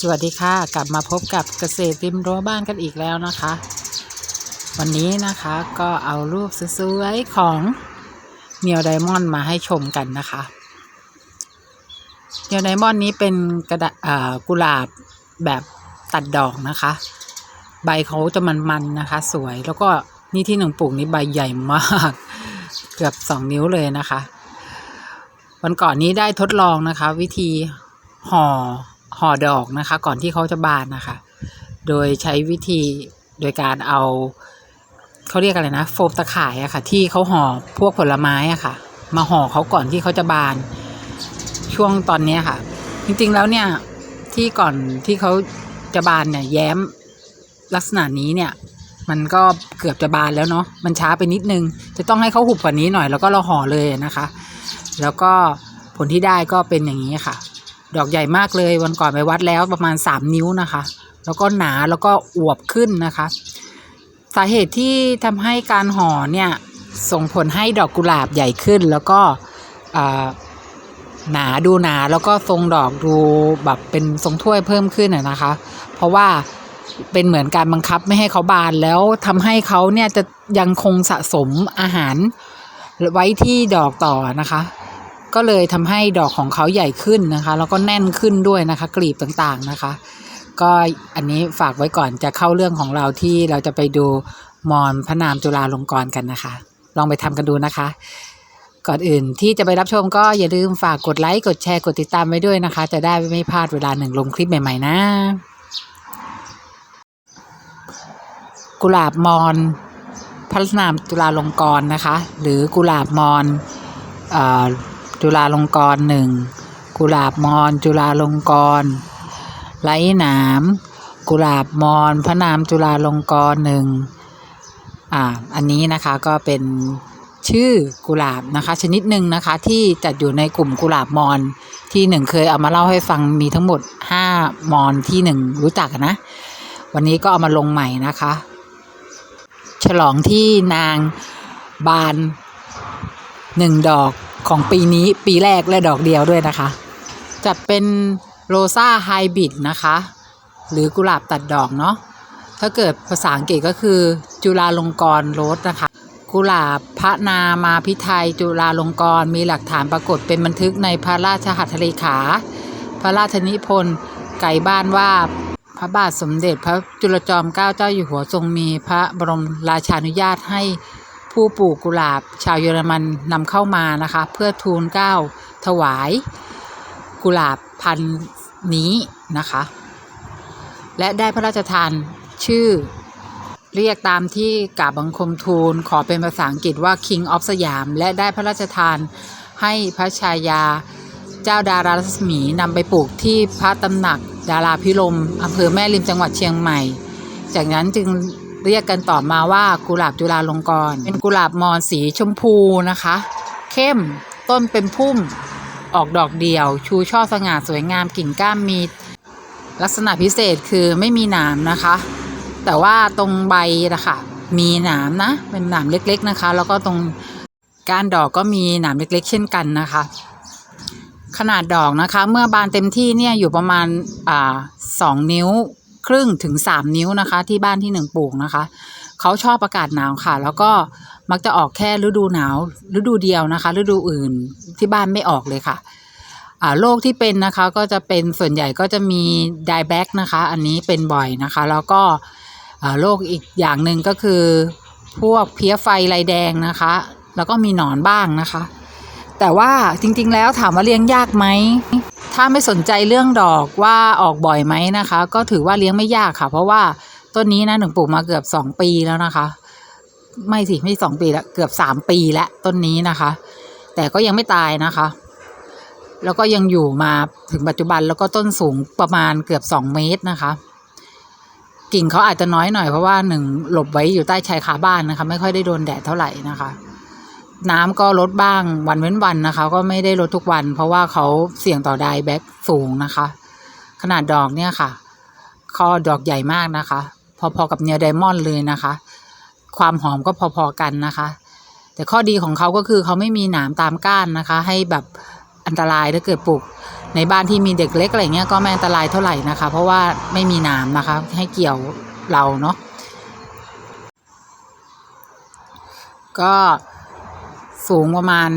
สวัสดีค่ะ กลับมาพบกับเกษตรริมรั้วบ้านกันอีกแล้วนะคะ วันนี้นะคะก็เอารูปสวยๆของเนียวไดมอนด์มาให้ชมกันนะคะเนียวไดมอนด์นี้เป็นกระดาอ่ากุหลาบแบบตัดดอกนะคะ ใบเขาจะมันๆนะคะ สวยแล้วก็นี่ที่หนึ่งปลูกนี้ใบใหญ่มากเกือบสองนิ้วเลยนะคะ วันก่อนนี้ได้ทดลองนะคะ วิธีห่อ ห่อดอกนะคะ ก่อนที่เขาจะบานนะคะ โดยใช้วิธีโดยการเอาเขาเรียกอะไรนะโฟมตะข่ายอะค่ะ ที่เขาห่อพวกผลไม้อะค่ะ มาห่อเขาก่อนที่เขาจะบาน ช่วงตอนนี้ค่ะ จริงๆแล้วเนี่ยที่ก่อนที่เขาจะบานเนี่ยแย้มลักษณะนี้เนี่ย มันก็เกือบจะบานแล้วเนาะมันช้าไปนิดนึง จะต้องให้เขาหุบกว่านี้หน่อยแล้วก็เราห่อเลยนะคะ แล้วก็ผลที่ได้ก็เป็นอย่างนี้ค่ะ ดอกใหญ่มากเลยวันก่อนไปวัดแล้วประมาณสามนิ้วนะคะ แล้วก็หนาแล้วก็อวบขึ้นนะคะ สาเหตุที่ทำให้การห่อเนี่ยส่งผลให้ดอกกุหลาบใหญ่ขึ้น แล้วก็หนาดูหนาแล้วก็ทรงดอกดูแบบเป็นทรงถ้วยเพิ่มขึ้นนะคะ เพราะว่าเป็นเหมือนการบังคับไม่ให้เขาบานแล้วทำให้เขาเนี่ยจะยังคงสะสมอาหารไว้ที่ดอกต่อนะคะ ก็เลยทำให้ดอกของเขาใหญ่ขึ้นนะคะ แล้วก็แน่นขึ้นด้วยนะคะ กลีบต่างๆนะคะ ก็อันนี้ฝากไว้ก่อนจะเข้าเรื่องของเราที่เราจะไปดูมอนพระนามจุฬาลงกรณ์กันนะคะ ลองไปทำกันดูนะคะ ก่อนอื่นที่จะไปรับชมก็อย่าลืมฝากกดไลค์กดแชร์กดติดตามไว้ด้วยนะคะ จะได้ไม่พลาดเวลาหนึ่งลงคลิปใหม่ๆนะกุหลาบมอนพระนามจุฬาลงกรณ์นะคะ หรือกุหลาบมอนอ จุฬาลงกรณ์หนึ่งกุหลาบมอนจุฬาลงกรณ์ไร้หนาม กุหลาบมอนพระนามจุฬาลงกรณ์หนึ่งอ่าอันนี้นะคะก็เป็นชื่อกุหลาบนะคะ ชนิดหนึ่งนะคะที่จัดอยู่ในกลุ่มกุหลาบมอนที่หนึ่งเคยเอามาเล่าให้ฟังมีทั้งหมดห้ามอนที่หนึ่งรู้จักนะ วันนี้ก็เอามาลงใหม่นะคะ ฉลองที่นางบานหนึ่งดอก ของปีนี้ปีแรกและดอกเดียวด้วยนะคะ จะเป็นโรซาไฮบริดนะคะ หรือกุหลาบตัดดอกเนาะถ้าเกิดภาษาอังกฤษก็คือจุฬาลงกรณ์โรสนะคะ กุหลาบพระนามาพิไทยจุฬาลงกรณ์มีหลักฐานปรากฏเป็นบันทึกในพระราชหัตถเลขา พระราชนิพนธ์ไก่บ้านว่าพระบาทสมเด็จพระจุลจอมเกล้าเจ้าอยู่หัวทรงมีพระบรมราชานุญาตให้ ผู้ปลูกกุหลาบชาวเยอรมันนำเข้ามานะคะ เพื่อทูลเกล้าถวายกุหลาบพันธุ์นี้นะคะ และได้พระราชทานชื่อเรียกตามที่กาบบังคมทูลขอเป็นภาษาอังกฤษว่า King of สยาม และได้พระราชทานให้พระชายาเจ้าดารารัศมีนำไปปลูกที่พระตำหนักดาราพิรมอำเภอแม่ริมจังหวัดเชียงใหม่ จากนั้นจึง เรียกกันต่อมาว่ากุหลาบจุฬาลงกรณ์เป็นกุหลาบมอนสีชมพูนะคะ เข้มต้นเป็นพุ่มออกดอกเดี่ยว ชูช่อสง่าสวยงามกิ่งก้านมีลักษณะพิเศษคือไม่มีหนามนะคะ แต่ว่าตรงใบนะคะมีหนามนะ เป็นหนามเล็กๆนะคะ แล้วก็ตรงก้านดอกก็มีหนามเล็กๆ เช่นกันนะคะ ขนาดดอกนะคะ เมื่อบานเต็มที่เนี่ยอยู่ประมาณอ่าสองนิ้ว ครึ่งถึงสามนิ้วนะคะ ที่บ้านที่หนึ่งปลูกนะคะ เขาชอบอากาศหนาวค่ะ แล้วก็มักจะออกแค่ฤดูหนาว ฤดูเดียวนะคะ ฤดูอื่นที่บ้านไม่ออกเลยค่ะโรคที่เป็นนะคะก็จะเป็นส่วนใหญ่ก็จะมีไดแบกนะคะ อันนี้เป็นบ่อยนะคะ แล้วก็โรคอีกอย่างหนึ่งก็คือ พวกเพี้ยไฟลายแดงนะคะ แล้วก็มีหนอนบ้างนะคะ แต่ว่าจริงๆแล้วถามว่าเลี้ยงยากไหมถ้าไม่สนใจเรื่องดอกว่าออกบ่อยไหมนะคะ ก็ถือว่าเลี้ยงไม่ยากค่ะ เพราะว่าต้นนี้นะหนึ่งปลูกมาเกือบสองปีแล้วนะคะ ไม่สิไม่สองปีแล้วเกือบสามปีแล้วต้นนี้นะคะ แต่ก็ยังไม่ตายนะคะ แล้วก็ยังอยู่มาถึงปัจจุบันแล้วก็ต้นสูงประมาณเกือบสองเมตรนะคะ กิ่งเขาอาจจะน้อยหน่อยเพราะว่าหนึ่งหลบไว้อยู่ใต้ชายคาบ้านนะคะ ไม่ค่อยได้โดนแดดเท่าไหร่นะคะ น้ำก็ลดบ้างวันเว้นวันนะคะ ก็ไม่ได้ลดทุกวัน เพราะว่าเขาเสี่ยงต่อไดแบ็กสูงนะคะ ขนาดดอกเนี่ยค่ะคอดอกใหญ่มากนะคะ พอๆกับเนียไดมอนด์เลยนะคะ ความหอมก็พอๆกันนะคะ แต่ข้อดีของเขาก็คือเขาไม่มีหนามตามก้านนะคะ ให้แบบอันตรายถ้าเกิดปลูกในบ้านที่มีเด็กเล็กอะไรเงี้ยก็ไม่อันตรายเท่าไหร่นะคะ เพราะว่าไม่มีหน้ำนะคะ ให้เกี่ยวเราเนาะก็ สูงประมาณ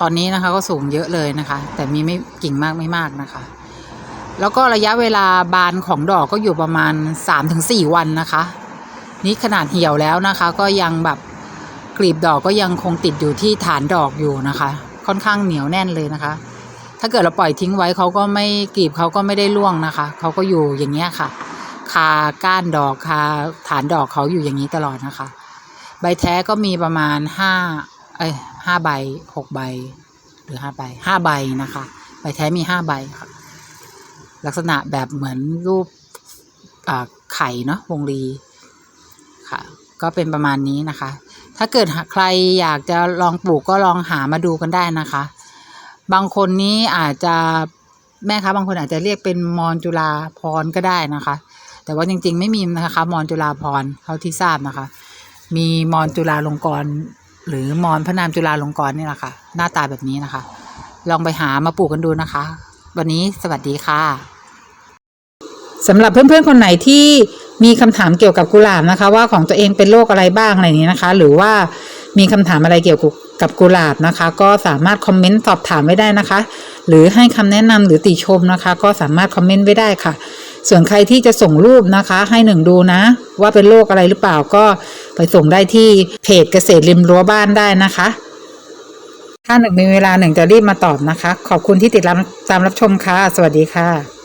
ตอนนี้นะคะ ก็สูงเยอะเลยนะคะ แต่มีไม่กิ่งมากไม่มากนะคะ แล้วก็ระยะเวลาบานของดอกก็อยู่ประมาณ 3-4 วันนะคะ นี่ขนาดเหี่ยวแล้วนะคะ ก็ยังแบบกลีบดอกก็ยังคงติดอยู่ที่ฐานดอกอยู่นะคะ ค่อนข้างเหนียวแน่นเลยนะคะ ถ้าเกิดเราปล่อยทิ้งไว้เขาก็ไม่กลีบเขาก็ไม่ได้ร่วงนะคะเขาก็อยู่อย่างเงี้ยค่ะ คาก้านดอกคาฐานดอกเขาอยู่อย่างนี้ตลอดนะคะ ใบแท้ก็มีประมาณห้าเอ้ย ห้าใบหกใบ หรือห้าใบห้าใบนะคะ ใบแท้มีห้าใบค่ะ ลักษณะแบบเหมือนรูปไข่เนาะวงรีค่ะ ก็เป็นประมาณนี้นะคะ ถ้าเกิดใครอยากจะลองปลูกก็ลองหามาดูกันได้นะคะ บางคนนี้อาจจะแม่คะบางคนอาจจะเรียกเป็นมอนจุลาพรก็ได้นะคะ แต่ว่าจริง ๆ ไม่มีนะคะ มอนจุลาพรเท่าที่ทราบนะคะ มีมอนจุลาลงกร หรือมอนพระนามจุลาลงกรณ์นี่แหละค่ะ หน้าตาแบบนี้นะคะ ลองไปหามาปลูกกันดูนะคะ วันนี้สวัสดีค่ะสำหรับเพื่อนๆคนไหนที่มีคำถามเกี่ยวกับกุหลาบนะคะ ว่าของตัวเองเป็นโรคอะไรบ้างอะไรนี้นะคะ หรือว่ามีคำถามอะไรเกี่ยวกับกุหลาบนะคะ ก็สามารถคอมเมนต์สอบถามไว้ได้นะคะ หรือให้คำแนะนำหรือติชมนะคะ ก็สามารถคอมเมนต์ไว้ได้ค่ะ ส่วนใครที่จะส่งรูปนะคะ ให้หนึ่งดูนะ ว่าเป็นโรคอะไรหรือเปล่าก็ไปส่งได้ที่เพจเกษตรริมรั้วบ้านได้นะคะ ถ้าหนึ่งมีเวลาหนึ่งจะรีบมาตอบนะคะ ขอบคุณที่ติดตามตามรับชมค่ะ สวัสดีค่ะ